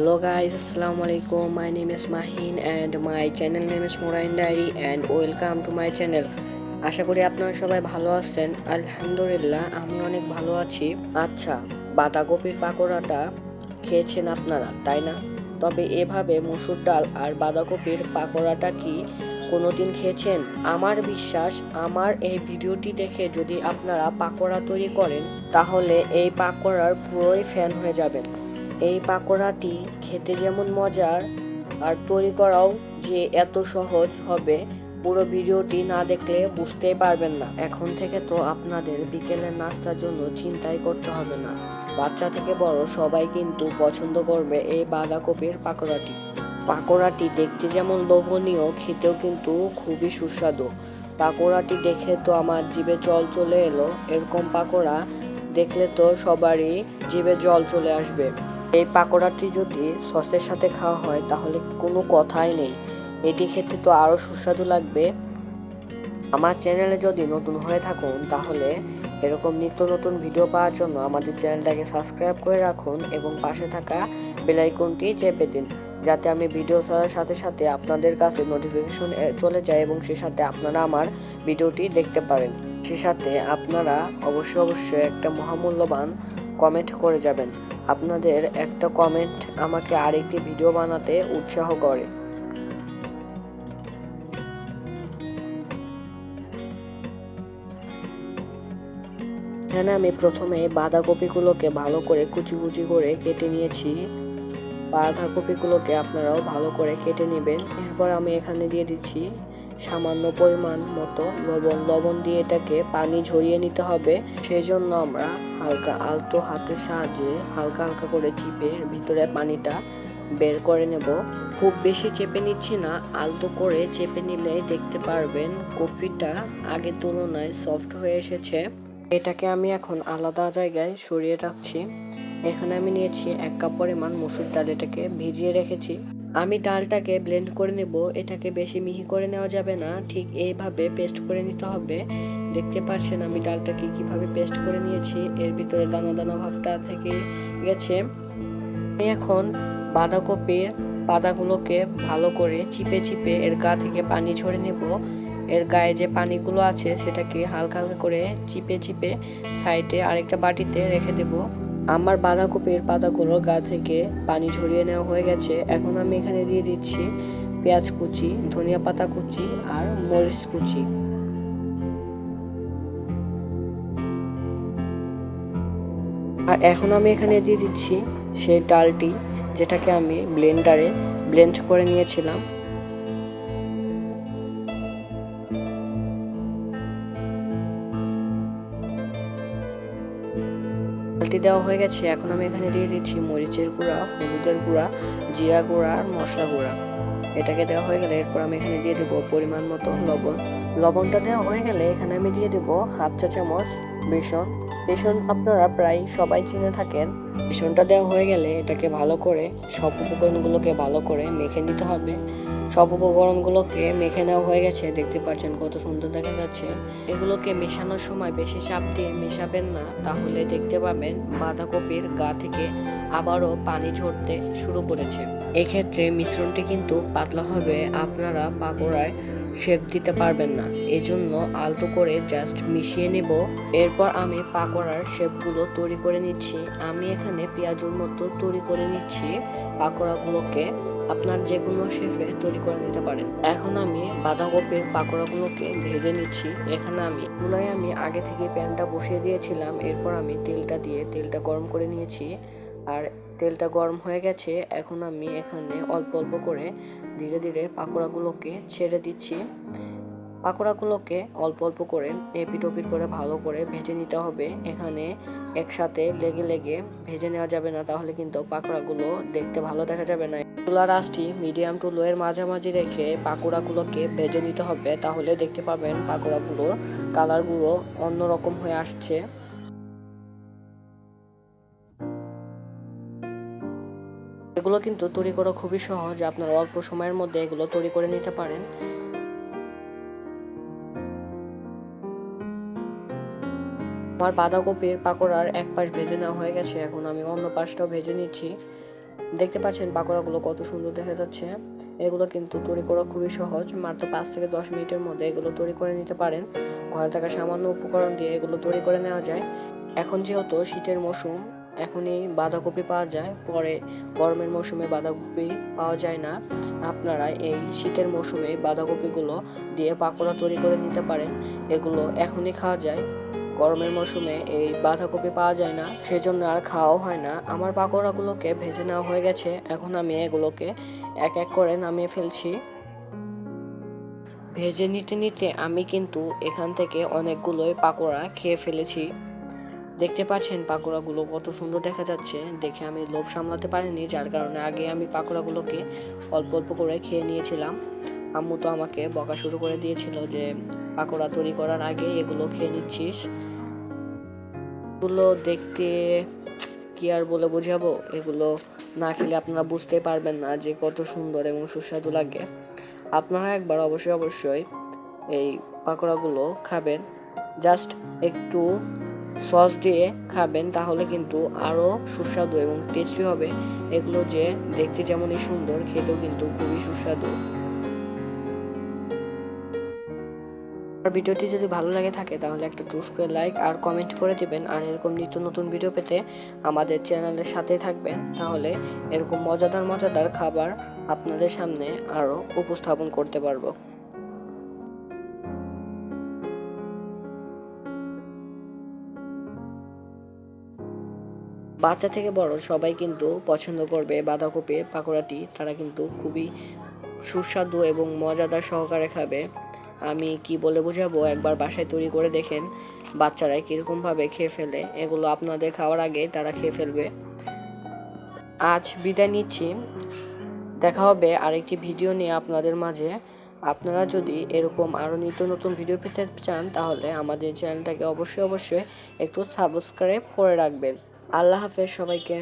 Hello guys, Assalamu alaikum. My name is Mahin and my channel name is Morain Diary and welcome to my channel. আশা করি আপনারা সবাই ভালো আছেন। আলহামদুলিল্লাহ আমি অনেক ভালো আছি। আচ্ছা বাঁধাকপির পাকোড়াটা খেয়েছেন আপনারা তাই না? তবে এভাবে মসুর ডাল আর বাঁধাকপির পাকোড়াটা কি কোনোদিন খেয়েছেন? আমার বিশ্বাস আমার এই ভিডিওটি দেখে যদি আপনারা পাকোড়া তৈরি করেন তাহলে এই পাকোড়ার পুরোই ফ্যান হয়ে যাবেন। এই পাকোড়াটি খেতে যেমন মজার, আর তৈরি করাও যে এত সহজ হবে, পুরো ভিডিওটি না দেখলে বুঝতেই পারবেন না। এখন থেকে তো আপনাদের বিকেলের নাস্তার জন্য চিন্তাই করতে হবে না। বাচ্চা থেকে বড় সবাই কিন্তু পছন্দ করবে এই বাঁধাকপির পাকোড়াটি। পাকোড়াটি দেখতে যেমন লোভনীয়, খেতেও কিন্তু খুবই সুস্বাদু। পাকোড়াটি দেখে তো আমার জিভে জল চলে এলো। এরকম পাকোড়া দেখলে তো সবারই জিভে জল চলে আসবে। এই পাকোড়াটি যদি সসের সাথে খাওয়া হয়, তাহলে কোনো কথাই নেই। এটি খেতে তো আরও সুস্বাদু লাগবে। আমার চ্যানেলে যদি নতুন হয়ে থাকুন, তাহলে এরকম নিত্য নতুন ভিডিও পাওয়ার জন্য আমাদের চ্যানেলটাকে সাবস্ক্রাইব করে রাখুন এবং পাশে থাকা বেলাইকনটি চেপে দিন, যাতে আমি ভিডিও ছাড়ার সাথে সাথে আপনাদের কাছে নোটিফিকেশন চলে যায় এবং সে সাথে আপনারা আমার ভিডিওটি দেখতে পারেন। সে সাথে আপনারা অবশ্যই অবশ্যই একটা মহামূল্যবান কমেন্ট করে যাবেন। আপনাদের একটা কমেন্ট আমাকে আরেকটি ভিডিও বানাতে উৎসাহ করে। এখানে আমি প্রথমে বাঁধাকপিগুলোকে ভালো করে কুচি কুচি করে কেটে নিয়েছি। বাঁধাকপিগুলোকে আপনারাও ভালো করে কেটে নেবেন। এরপর আমি এখানে দিয়ে দিচ্ছি সামান্য পরিমাণ মতো লবণ লবণ দিয়ে এটাকে পানি ঝরিয়ে নিতে হবে। সেই জন্য আমরা হালকা আলতো হাতের সাহায্যে হালকা হালকা করে চিপে ভিতরে পানিটা বের করে নেব। খুব বেশি চেপে নিচ্ছি না, আলতো করে চেপে নিলে দেখতে পারবেন কফিটা আগের তুলনায় সফট হয়ে এসেছে। এটাকে আমি এখন আলাদা জায়গায় সরিয়ে রাখছি। এখানে আমি নিয়েছি এক কাপ পরিমাণ মসুর ডাল, এটাকে ভিজিয়ে রেখেছি। আমি ডালটাকে ব্লেন্ড করে নেব, এটাকে বেশি মিহি করে নেওয়া যাবে না, ঠিক এইভাবে পেস্ট করে নিতে হবে। দেখতে পাচ্ছেন আমি ডালটাকে কীভাবে পেস্ট করে নিয়েছি, এর ভিতরে দানা দানা ভাবটা থেকে গেছে। আমি এখন বাঁধাকপির পাতাগুলোকে ভালো করে চিপে চিপে এর গা থেকে পানি ঝরে নেব। এর গায়ে যে পানিগুলো আছে, সেটাকে হালকা হালকা করে চিপে চিপে সাইডে আরেকটা বাটিতে রেখে দেব। আমার বাঁধাকপির পাতাগুলোর গা থেকে পানি ঝরিয়ে নেওয়া হয়ে গেছে। এখন আমি এখানে দিয়ে দিচ্ছি পেঁয়াজ কুচি, ধনিয়া পাতা কুচি আর মরিচ কুচি। আর এখন আমি এখানে দিয়ে দিচ্ছি সেই ডালটি, যেটাকে আমি ব্লেন্ডারে ব্লেন্ড করে নিয়েছিলাম। ডালটি দেওয়া হয়ে গেছে। এখন আমি এখানে দিয়ে দিচ্ছি মরিচের গুঁড়া, হলুদের গুঁড়া, জিরা গুঁড়া আর মশলা গুঁড়া। এটাকে দেওয়া হয়ে গেলে এরপর আমি এখানে দিয়ে দেবো পরিমাণ মতো লবণ। লবণটা দেওয়া হয়ে গেলে এখানে আমি দিয়ে দেবো হাফ চা চামচ বেসন। বেসন আপনারা প্রায় সবাই চিনে থাকেন। বেসনটা দেওয়া হয়ে গেলে এটাকে ভালো করে সব উপকরণগুলোকে ভালো করে মেখে নিতে হবে। সব উপকরণগুলোকে মেখে নেওয়া হয়ে গেছে। দেখতে পাচ্ছেন কত সুন্দর দেখা যাচ্ছে। এগুলোকে মেশানোর সময় বেশি চাপ দিয়ে মেশাবেন না, তাহলে দেখতে পাবেন বাঁধাকপির গা থেকে আবারও পানি ঝরতে শুরু করেছে। এক্ষেত্রে মিশ্রণটি কিন্তু পাতলা হবে। আপনারা পাকোড়ায় শেপ দিতে পারবেন না। এজন্য আলতো করে জাস্ট মিশিয়ে নেব। এরপর আমি পাকোড়ার শেপগুলো তৈরি করে নিচ্ছি। আমি এখানে পেঁয়াজুর মতো তৈরি করে নিচ্ছি পাকোড়াগুলোকে। আপনার যে কোনো শেফে তৈরি করে নিতে পারেন। এখন আমি বাঁধাকপির পাকোড়াগুলোকে ভেজে নিচ্ছি। এখানে আমি চুলায় আমি আগে থেকে প্যানটা বসিয়ে দিয়েছিলাম। এরপর আমি তেলটা দিয়ে তেলটা গরম করে নিয়েছি। আর তেলটা গরম হয়ে গেছে, এখন আমি এখানে অল্প অল্প করে ধীরে ধীরে পাকোড়াগুলোকে ছেড়ে দিচ্ছি। পাকোড়াগুলোকে অল্প অল্প করে এপিট ওপিট করে ভালো করে ভেজে নিতে হবে। এখানে একসাথে লেগে লেগে ভেজে নেওয়া যাবে না, তাহলে কিন্তু পাকোড়াগুলো দেখতে ভালো দেখা যাবে না। চুলার আঁচটি মিডিয়াম টু লোয়ের মাঝামাঝি রেখে পাকোড়াগুলোকে ভেজে নিতে হবে, তাহলে দেখতে পাবেন পাকোড়াগুলোর কালারগুলো অন্যরকম হয়ে আসছে। এগুলো কিন্তু তৈরি করা খুবই সহজ। আপনারা অল্প সময়ের মধ্যে এগুলো তৈরি করে নিতে পারেন। আমার বাঁধাকপির পাকোড়ার এক পাশ ভেজে নেওয়া হয়ে গেছে। এখন আমি অন্য পাশটাও ভেজে নিচ্ছি। দেখতে পাচ্ছেন পাকোড়াগুলো কত সুন্দর দেখা যাচ্ছে। এগুলো কিন্তু তৈরি করা খুবই সহজ। মাত্র পাঁচ থেকে দশ মিনিটের মধ্যে এগুলো তৈরি করে নিতে পারেন। ঘরে থাকা সামান্য উপকরণ দিয়ে এগুলো তৈরি করে নেওয়া যায়। এখন যেহেতু শীতের মৌসুম এখনই বাঁধাকপি পাওয়া যায়। পরে গরমের মৌসুমে বাঁধাকপি পাওয়া যায় না। আপনারা এই শীতের মৌসুমে বাঁধাকপিগুলো দিয়ে পাকোড়া তৈরি করে নিতে পারেন। এগুলো এখনই খাওয়া যায়। গরমের মৌসুমে এই বাঁধাকপি পাওয়া যায় না। সেজন্য আর খাওয়াও হয় না। আমার পাকোড়াগুলোকে ভেজে নেওয়া হয়ে গেছে। এখন আমি এগুলোকে এক এক করে নামিয়ে ফেলছি। ভেজে নিতে নিতে আমি কিন্তু এখান থেকে অনেকগুলোই পাকোড়া খেয়ে ফেলেছি। দেখতে পাচ্ছেন পাকোড়াগুলো কত সুন্দর দেখা যাচ্ছে। দেখে আমি লোভ সামলাতে পারিনি, যার কারণে আগে আমি পাকোড়াগুলোকে অল্প অল্প করে খেয়ে নিয়েছিলাম। আম্মু তো আমাকে বকা শুরু করে দিয়েছিল যে, পাকোড়া তৈরি করার আগে এগুলো খেয়ে নিচ্ছিস। এগুলো দেখতে কি আর বলে বোঝাবো? এগুলো না খেলে আপনারা বুঝতে পারবেন না যে কত সুন্দর এবং সুস্বাদু লাগে। আপনারা একবার অবশ্যই অবশ্যই এই পাকোড়াগুলো খাবেন। জাস্ট একটু সস দিয়ে খাবেন, তাহলে কিন্তু আরও সুস্বাদু এবং টেস্টি হবে। এগুলো যে দেখতে যেমনই সুন্দর, খেতেও কিন্তু খুবই সুস্বাদু। আর ভিডিওটি যদি ভালো লাগে থাকে, তাহলে একটা টুস করে লাইক আর কমেন্ট করে দিবেন। আর এরকম নিত্য নতুন ভিডিও পেতে আমাদের চ্যানেলের সাথে থাকবেন। তাহলে এরকম মজাদার মজাদার খাবার আপনাদের সামনে আরও উপস্থাপন করতে পারব। বাচ্চা থেকে বড় সবাই কিন্তু পছন্দ করবে বাঁধাকপির পাকোড়াটি। তারা কিন্তু খুবই সুস্বাদু এবং মজাদার সহকারে খাবে। আমি কি বলে বোঝাবো? একবার বাসায় তৈরি করে দেখেন, বাচ্চারা কীরকমভাবে খেয়ে ফেলে। এগুলো আপনাদের খাওয়ার আগে তারা খেয়ে ফেলবে। আজ বিদায় নিচ্ছি। দেখা হবে আরেকটি ভিডিও নিয়ে আপনাদের মাঝে। আপনারা যদি এরকম আরও নিত্য নতুন ভিডিও পেতে চান, তাহলে আমাদের চ্যানেলটাকে অবশ্যই অবশ্যই একটু সাবস্ক্রাইব করে রাখবেন। আল্লাহ হাফেজ সবাইকে।